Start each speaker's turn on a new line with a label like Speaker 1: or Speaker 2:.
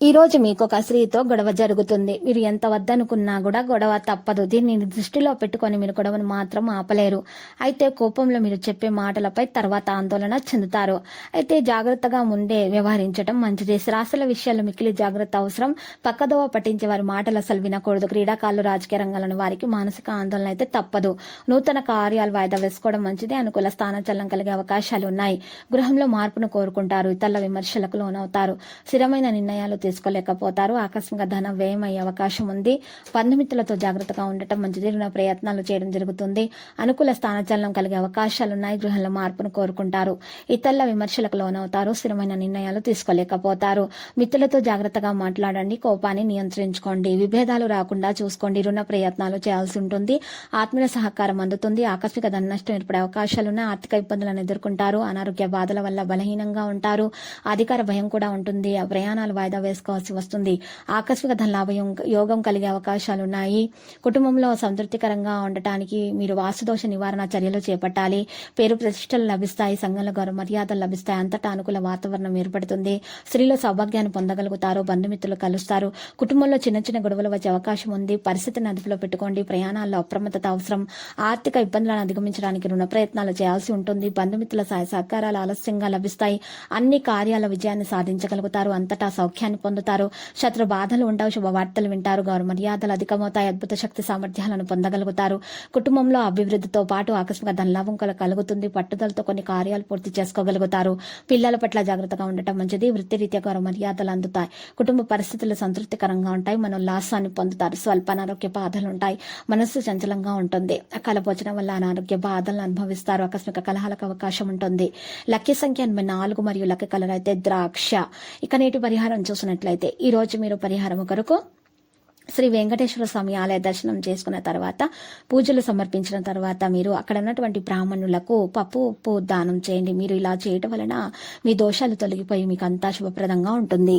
Speaker 1: ఈ రోజు మీకు ఒక స్త్రీతో గొడవ జరుగుతుంది. మీరు ఎంత వద్దనుకున్నా కూడా గొడవ తప్పదు. దీన్ని దృష్టిలో పెట్టుకొని మీరు గొడవను మాత్రం ఆపలేరు. అయితే కోపంలో మీరు చెప్పే మాటలపై తర్వాత ఆందోళన చెందుతారు. అయితే జాగ్రత్తగా ఉండే వ్యవహరించడం మంచిది. శ్రాసల విషయాల్లో మిక్కిలి జాగ్రత్త అవసరం. పక్కదోవ పట్టించే వారి మాటలు అసలు వినకూడదు. క్రీడాకారులు రాజకీయ రంగాలను వారికి మానసిక ఆందోళన అయితే తప్పదు. నూతన కార్యాలు వాయిదా వేసుకోవడం మంచిది. అనుకూల స్థానచలనం కలిగే అవకాశాలు ఉన్నాయి. గృహంలో మార్పును కోరుకుంటారు. ఇతరుల విమర్శలకు లోనవుతారు. స్థిరమైన నిర్ణయాలు తీసుకోలేకపోతారు. ఆకస్మిక ధనం వ్యయం అయ్యే అవకాశం ఉంది. బంధుమిత్రులతో జాగ్రత్తగా ఉండటం మంచిది. రుణ ప్రయత్నాలు చేయడం జరుగుతుంది. అనుకూల స్థానచలనం కలిగే అవకాశాలున్నాయి గృహంలో మార్పును కోరుకుంటారు. ఇతరుల విమర్శలకు లోనవుతారు. స్థిరమైన నిర్ణయాలు తీసుకోలేకపోతారు. మిత్రులతో జాగ్రత్తగా మాట్లాడండి. కోపాన్ని నియంత్రించుకోండి. విభేదాలు రాకుండా చూసుకోండి. రుణ ప్రయత్నాలు చేయాల్సి ఉంటుంది. ఆత్మీయ సహకారం అందుతుంది. ఆకస్మిక ధన నష్టం ఏర్పడే అవకాశాలున్నాయి ఆర్థిక ఇబ్బందులను ఎదుర్కొంటారు. అనారోగ్య బాధల వల్ల బలహీనంగా ఉంటారు. అధికార భయం కూడా ఉంటుంది. ప్రయాణాలు వాయిదా వేస్తారు చేసుకోవాల్సి వస్తుంది. ఆకస్మిక ధనలాభ యోగం కలిగే అవకాశాలున్నాయి. కుటుంబంలో సంతృప్తికరంగా ఉండటానికి మీరు వాస్తుదోష నివారణ చర్యలు చేపట్టాలి. పేరు ప్రతిష్టలు లభిస్తాయి సంఘంలో గౌరవ మర్యాదలు లభిస్తాయి అంతటా అనుకూల వాతావరణం ఏర్పడుతుంది. స్త్రీలు సౌభాగ్యాన్ని పొందగలుగుతారు బంధుమిత్రులు కలుస్తారు. కుటుంబంలో చిన్న చిన్న గొడవలు వచ్చే అవకాశం ఉంది. పరిస్థితిని అదుపులో పెట్టుకోండి. ప్రయాణాల్లో అప్రమత్తత అవసరం. ఆర్థిక ఇబ్బందులను అధిగమించడానికి రుణ ప్రయత్నాలు చేయాల్సి ఉంటుంది. బంధుమిత్రుల సహాయ సహకారాలు ఆలస్యంగా లభిస్తాయి. అన్ని కార్యాల విజయాన్ని సాధించగలుగుతారు. అంతటా సౌఖ్యాన్ని పొందుతారు. శత్రు బాధలు ఉండవు శుభవార్తలు వింటారు. గౌరవ మర్యాదలు అధికమవుతాయి. అద్భుత శక్తి సామర్థ్యాలను పొందగలుగుతారు. కుటుంబంలో అభివృద్ధితో పాటు ఆకస్మిక ధనలాభం కల కలుగుతుంది. పట్టుదలతో కొన్ని కార్యాలు పూర్తి చేసుకోగలుగుతారు. పిల్లల పట్ల జాగ్రత్తగా ఉండటం మంచిది. వృత్తిరీత్యా గౌరవ మర్యాదలు అందుతాయి. కుటుంబ పరిస్థితులు సంతృప్తికరంగా ఉంటాయి. మనోల్లాసాన్ని పొందుతారు. స్వల్ప అనారోగ్య బాధలు ఉంటాయి. మనస్సు చంచలంగా ఉంటుంది. కలపోచడం వల్ల అనారోగ్య బాధలను అనుభవిస్తారు. ఆకస్మిక కలహాలకు అవకాశం ఉంటుంది. లక్ష్య సంఖ్య ఎనభై నాలుగు మరియు లక్క కలర్ అయితే ద్రాక్ష. ఇక నేటి పరిహారం చూసిన ఈ రోజు మీరు పరిహారం కొరకు శ్రీ వెంకటేశ్వర స్వామి ఆలయ దర్శనం చేసుకున్న తర్వాత పూజలు సమర్పించిన తర్వాత మీరు అక్కడ ఉన్నటువంటి బ్రాహ్మణులకు పప్పు ఉప్పు దానం చేయండి. మీరు ఇలా చేయటం వలన మీ దోషాలు తొలగిపోయి మీకు అంతా శుభప్రదంగా ఉంటుంది.